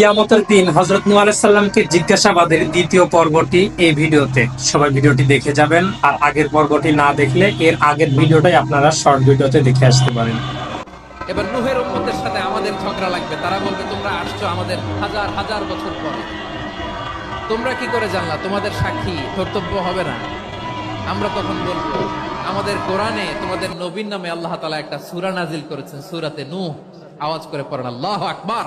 কিয়ামতের দিন হজরত নু আলাইসাল্লামকে জিজ্ঞাসাবাদের দ্বিতীয় পর্বটি এই ভিডিওতে। সবাই ভিডিওটি দেখে যাবেন আর আগের পর্বটি না দেখলে এর আগের ভিডিওটাই আপনারা শর্ট ভিডিওতে দেখে আসতে পারেন। এবার নুহের উম্মতের সাথে আমাদের ঝগড়া লাগবে। তারা বলবে, তোমরা আসছো আমাদের হাজার হাজার বছর পরে। তোমরা কি করে জানলা? তোমাদের সাক্ষী কর্তব্য হবে না। আমরা তখন বলব, আমাদের কোরআনে তোমাদের নবীন নামে আল্লাহ তালা একটা সুরা নাজিল করেছেন, সুরাতে নূহ। আওয়াজ করে পড়েন, আল্লাহ আকবার।